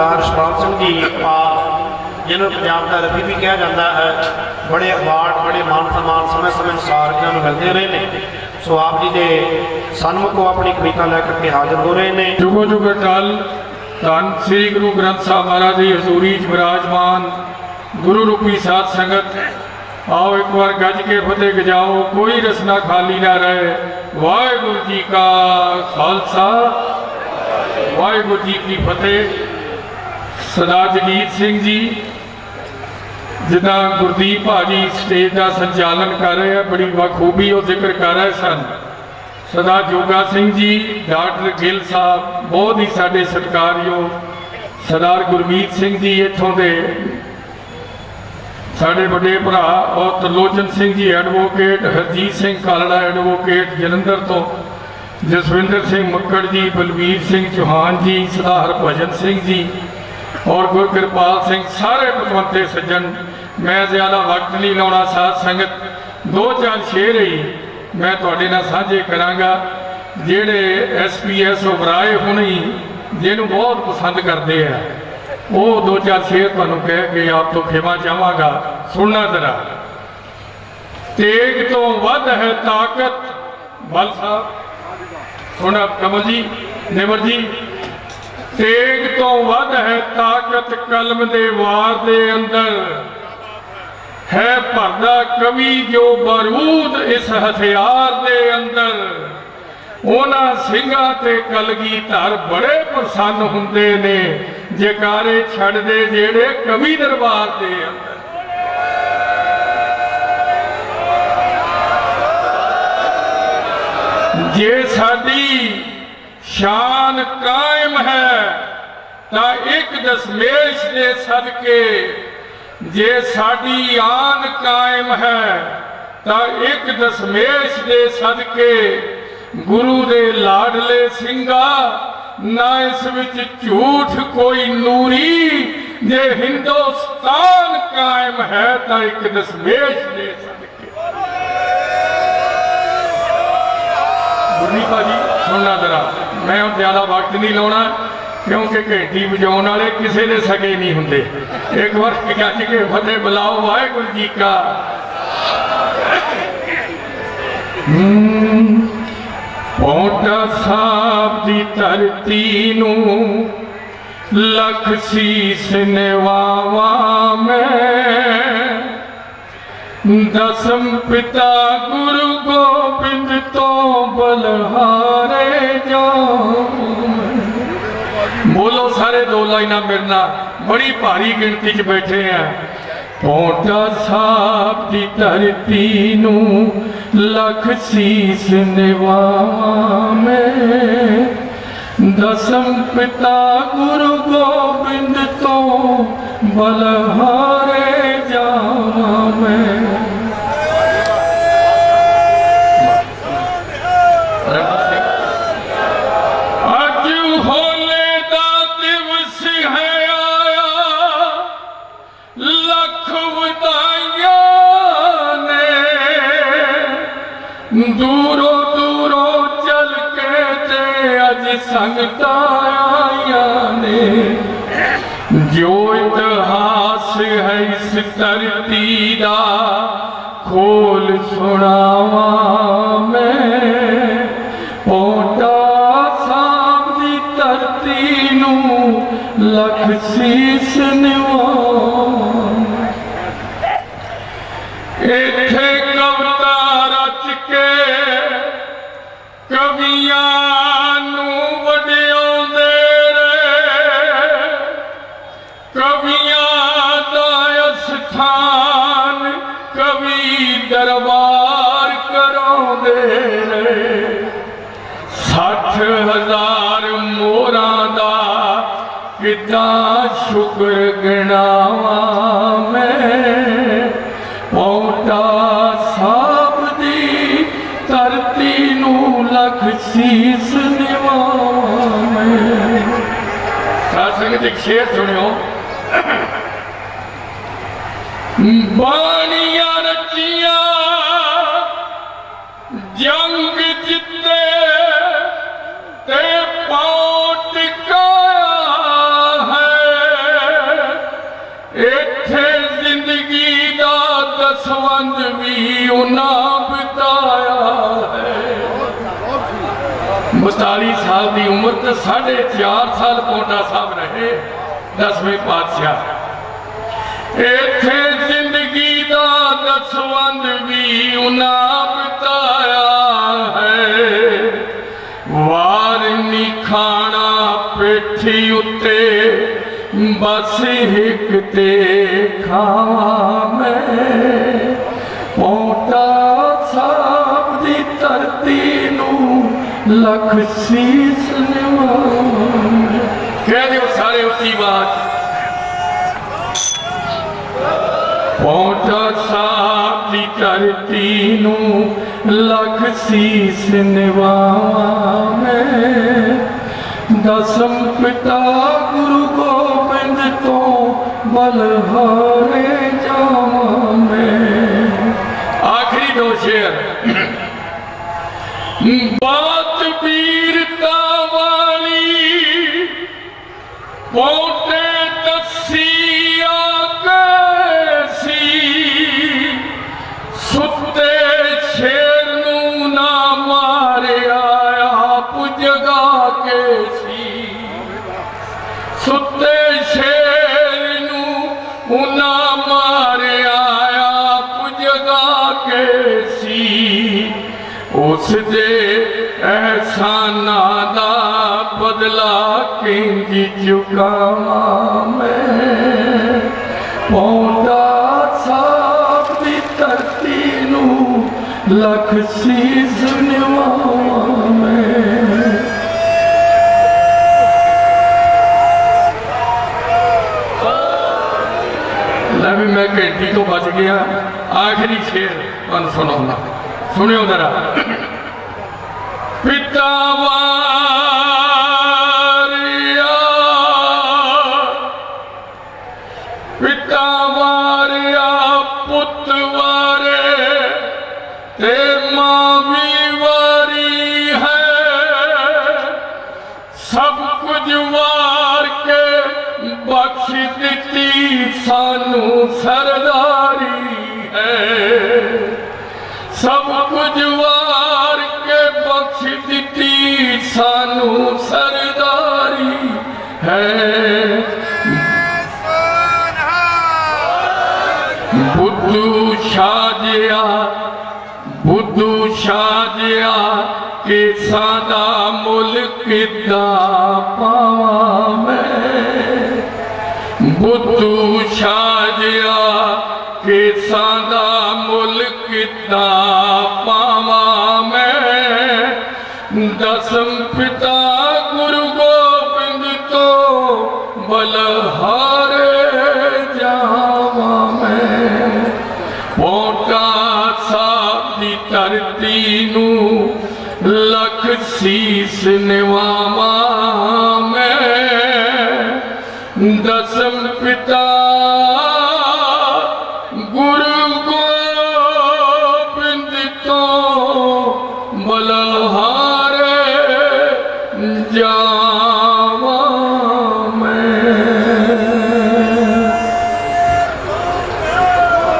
ਸਰਦਾਰ ਸ਼ਪਾਲ ਸਿੰਘ ਜੀ ਆ ਜਿਹਨੂੰ ਪੰਜਾਬ ਦਾ ਰਫੀ ਵੀ ਕਿਹਾ ਜਾਂਦਾ ਹੈ, ਬੜੇ ਅਵਾਰਡ ਬੜੇ ਮਾਨ ਸਨਮਾਨ ਸਮੇਂ ਸਮੇਂ ਅਨੁਸਾਰ ਇਹਨਾਂ ਨੂੰ ਮਿਲਦੇ ਰਹੇ ਨੇ। ਸੋ ਆਪ ਜੀ ਦੇ ਸਨਮੁਖੋਂ ਆਪਣੀ ਕਵਿਤਾ ਲੈ ਕਰਕੇ ਹਾਜ਼ਰ ਹੋ ਰਹੇ ਨੇ। ਜੁਗੋ ਜੁਗ ਟਲ ਧੰਨ ਸ੍ਰੀ ਗੁਰੂ ਗ੍ਰੰਥ ਸਾਹਿਬ ਮਹਾਰਾਜ ਦੀ ਹਜ਼ੂਰੀ 'ਚ ਵਿਰਾਜਮਾਨ ਗੁਰੂ ਰੂਪੀ ਸਾਧ ਸੰਗਤ, ਆਓ ਇੱਕ ਵਾਰ ਗੱਜ ਕੇ ਫਤਿਹ ਗਜਾਓ, ਕੋਈ ਰਸਨਾ ਖਾਲੀ ਨਾ ਰਹੇ। ਵਾਹਿਗੁਰੂ ਜੀ ਕਾ ਖਾਲਸਾ, ਵਾਹਿਗੁਰੂ ਜੀ ਕੀ ਫਤਿਹ। ਸਰਦਾਰ ਜਗੀਰ ਸਿੰਘ ਜੀ, ਜਿੱਦਾਂ ਗੁਰਦੀਪ ਭਾਜੀ ਸਟੇਜ ਦਾ ਸੰਚਾਲਨ ਕਰ ਰਹੇ ਆ, ਬੜੀ ਬਖੂਬੀ ਉਹ ਜ਼ਿਕਰ ਕਰ ਰਹੇ ਸਨ। ਸਰਦਾਰ ਜੋਗਾ ਸਿੰਘ ਜੀ, ਡਾਕਟਰ ਗਿੱਲ ਸਾਹਿਬ, ਬਹੁਤ ਹੀ ਸਾਡੇ ਸਤਿਕਾਰਯੋਗ ਸਰਦਾਰ ਗੁਰਮੀਤ ਸਿੰਘ ਜੀ ਇੱਥੋਂ ਦੇ। ਸਾਡੇ ਵੱਡੇ ਭਰਾ ਔਰ ਤਰਲੋਚਨ ਸਿੰਘ ਜੀ ਐਡਵੋਕੇਟ ਹਰਜੀਤ ਸਿੰਘ ਕਾਲੜਾ ਐਡਵੋਕੇਟ ਜਲੰਧਰ ਤੋਂ ਜਸਵਿੰਦਰ ਸਿੰਘ ਮੱਕੜ ਜੀ, ਬਲਵੀਰ ਸਿੰਘ ਚੌਹਾਨ ਜੀ, ਸਰਦਾਰ ਹਰਭਜਨ ਸਿੰਘ ਜੀ ਔਰ ਗੁਰਕਿਰਪਾਲ ਸਿੰਘ ਸਾਰੇ ਪਤਵੰਤੇ ਸੱਜਣ, ਮੈਂ ਜ਼ਿਆਦਾ ਵਕਤ ਨਹੀਂ ਲਾਉਣਾ, ਸਾਧ ਸੰਗਤ, ਦੋ ਚਾਰ ਸ਼ੇਰ ਹੀ ਮੈਂ ਤੁਹਾਡੇ ਨਾਲ ਸਾਂਝੇ ਕਰਾਂਗਾ, ਜਿਹੜੇ ਐਸਪੀਐਸ ਉਬਰਾਏ ਹੁਣੀ ਜਿਹਨੂੰ ਬਹੁਤ ਪਸੰਦ ਕਰਦੇ ਆ। ਉਹ ਦੋ ਚਾਰ ਸ਼ੇਰ ਤੁਹਾਨੂੰ ਕਹਿ ਕੇ ਆਪ ਤੋਂ ਖਿਮਾ ਚਾਹਾਂਗਾ। ਸੁਣਨਾ ਜ਼ਰਾ। ਤੇਗ ਤੋਂ ਵੱਧ ਹੈ ਤਾਕਤ। ਬਲ ਸਾਹਿਬ। ਸੁਣਾ ਕਮਲ ਜੀ, ਨਿਮਰ ਜੀ ਤੇਗ ਤੋਂ ਵੱਧ ਹੈ ਤਾਕਤ ਕਲਮ ਦੇ ਵਾਰ ਦੇ ਅੰਦਰ। ਹੈ ਭਰਦਾ ਕਵੀ ਜੋ ਬਾਰੂਦ ਇਸ ਹਥਿਆਰ ਦੇ ਅੰਦਰ। ਉਹਨਾਂ ਸਿੰਘਾਂ ਤੇ ਕਲਗੀ ਧਰ ਬੜੇ ਪ੍ਰਸੰਨ ਹੁੰਦੇ ਨੇ, ਜਕਾਰੇ ਛੱਡਦੇ ਜਿਹੜੇ ਕਵੀ ਦਰਬਾਰ ਦੇ ਅੰਦਰ। ਜੇ ਸਾਡੀ ਸ਼ਾਨ ਕਾਇਮ ਹੈ, ਤਾਂ ਇੱਕ ਦਸਮੇਸ਼ ਦੇ ਸਦਕੇ ਜੇ ਸਾਡੀ ਆਨ ਕਾਇਮ ਹੈ, ਤਾਂ ਇੱਕ ਦਸਮੇਸ਼ ਦੇ ਸਦਕੇ ਗੁਰੂ ਦੇ ਲਾਡਲੇ ਸਿੰਘਾ, ਨਾ ਇਸ ਵਿੱਚ ਝੂਠ ਕੋਈ ਨੂਰੀ, ਜੇ ਹਿੰਦੁਸਤਾਨ ਕਾਇਮ ਹੈ, ਤਾਂ ਇੱਕ ਦਸਮੇਸ਼ ਦੇ ਸਦਕੇ। ਗੁਰਨੀ ਭਾਜੀ, ਸੁਣਨਾ ਜਰਾ। ਮੈਂ ਹੁਣ ਜ਼ਿਆਦਾ ਵਕਤ ਨਹੀਂ ਲਾਉਣਾ, ਕਿਉਂਕਿ ਘੰਟੀ ਵਜਾਉਣ ਵਾਲੇ ਕਿਸੇ ਦੇ ਸਕੇ ਨਹੀਂ ਹੁੰਦੇ। ਇੱਕ ਵਾਰ ਗੱਜ ਕੇ ਫਤਿਹ ਬੁਲਾਓ, ਵਾਹਿਗੁਰੂ ਜੀ ਕਾ ਪੌਂਟਾ ਸਾਹਿਬ ਦੀ ਧਰਤੀ ਨੂੰ ਲਖ ਸੀਸ ਨਿਵਾਵਾਂ ਮੈਂ। ਦਸਮ ਪਿਤਾ ਗੁਰੂ ਤੋਂ ਬਲਹਾਰੇ ਜਾਉ ਬੋਲੋ ਸਾਰੇ ਦੋ ਲਾਈਨਾਂ ਮੇਰੇ ਬੜੀ ਭਾਰੀ ਗਿਣਤੀ 'ਚ ਬੈਠੇ ਆ। ਪੌਂਟਾ ਸਾਹਿਬ ਦੀ ਧਰਤੀ ਨੂੰ ਲੱਖ ਸੀਸ ਨਿਵਾਵਾਂ ਦਸਮ ਪਿਤਾ ਗੁਰੂ ਗੋਬਿੰਦ ਤੋਂ ਬਲਹਾਰੇ ਦੂਰੋਂ ਦੂਰੋਂ ਚੱਲ ਕੇ ਤੇ ਅੱਜ ਸੰਗਤਾਂ ਆਈਆਂ ਨੇ। ਜੋ ਇਤਿਹਾਸ ਹੈ ਇਸ ਧਰਤੀ ਦਾ, ਖੋਲ ਸੁਣਾਵਾਂ। ਦਰਬਾਰ ਕਰਾਉਂਦੇ ਰਹੇ ਸੱਠ ਹਜ਼ਾਰ ਮੋਰਾਂ ਦਾ ਕਿੱਦਾਂ ਸ਼ੁਕਰ ਗਿਣਾਵਾਂ ਮੈਂ। ਪੌਂਟਾ ਸਾਹਿਬ ਦੀ ਧਰਤੀ ਨੂੰ ਲਖ ਸੀਸ ਨਿਵਾਵਾਂ ਮੈਂ। ਸਾਧ ਸੰਗਤ ਇੱਕ ਸ਼ੇਰ ਸੁਣਿਓ। ਬਾਣੀਆਂ ਵੀ ਉਹਨਾਂ ਬਿਤਾਇਆ ਹੈ 42 ਸਾਲ ਦੀ ਉਮਰ ਤੇ ਸਾਢੇ 4 ਸਾਲ ਪੌਂਟਾ ਸਾਹਿਬ ਰਹੇ ਦਸਵੇਂ ਪਾਤਸ਼ਾਹ ਇੱਥੇ ਜ਼ਿੰਦਗੀ ਦਾ ਦਸਵੰਦ ਵੀ ਉਹਨਾਂ ਬਿਤਾਇਆ ਹੈ ਵਾਰ ਨੀ ਖਾਣਾ ਪੇਠੀ ਉੱਤੇ ਬਸ ਇੱਕ ਤੇ ਖਾਵਾਂ ਮੈਂ ਪੌਂਟਾ ਸਾਹਿਬ ਦੀ ਧਰਤੀ ਨੂੰ ਲੱਖ ਸੀਸ ਨਿਵਾਂ ਕਹਿ ਦਿਓ ਸਾਰੇ ਉੱਚੀ ਬਾਤ। ਪੌਂਟਾ ਸਾਹਿਬ ਦੀ ਧਰਤੀ ਨੂੰ ਲੱਖ ਸੀਸ ਨਿਵਾਵਾਂ ਮੈਂ ਦਸਮ ਪਿਤਾ ਗੁਰੂ ਗੋਬਿੰਦ ਤੋਂ ਬਲਹਾਰੇ। ਉਸ ਅਹਿਸਾਨਾਂ ਦਾ ਬਦਲਾ ਕਿੰਜ ਚੁਕਾਵਾਂ ਮੈਂ? ਪੌਂਦਾ ਸਾਹਿਬ ਦੀ ਧਰਤੀ ਨੂੰ ਲੱਖ ਸੀਸ ਨਿਵਾਵਾਂ ਮੈਂ। ਲੈ ਵੀ ਮੈਂ ਘੰਟੀ ਤੋਂ ਬਚ ਗਿਆ। ਆਖਰੀ ਸ਼ੇਰ ਤੁਹਾਨੂੰ ਸੁਣਾਉਂਦਾ। ਸੁਣਿਓ ਜ਼ਰਾ। ਸਾਨੂੰ ਸਰਦਾਰੀ ਹੈ। ਸਭ ਕੁਝ ਵਾਰ ਕੇ ਬਖਸ਼ ਦਿੱਤੀ ਸਾਨੂੰ ਸਰਦਾਰੀ ਹੈ। ਬੁੱਧੂ ਸ਼ਾਜਿਆ ਬੁੱਧੂ ਸ਼ਾਜਿਆ ਕਿਸਾਂ ਦਾ ਮੁੱਲ ਕਿੱਦਾਂ ਪਾਵਾਂ ਮੈਂ? ਬੁੱਧੂ ਸ਼ਾਜਿਆ ਕਿਸਾਂ ਦਾ ਮੁੱਲ ਕਿੱਦਾਂ ਮੈਂ ਪਿਤਾ ਗੁਰੂ ਗੋਬਿੰਦ ਤੋਂ ਬਲਹਾਰੇ ਜਾਵਾਂ ਮੈਂ। ਪੌਂਟਾ ਸਾਹਿਬ ਦੀ ਧਰਤੀ ਨੂੰ ਲੱਖ ਸੀਸ ਨਿਵਾਵਾਂ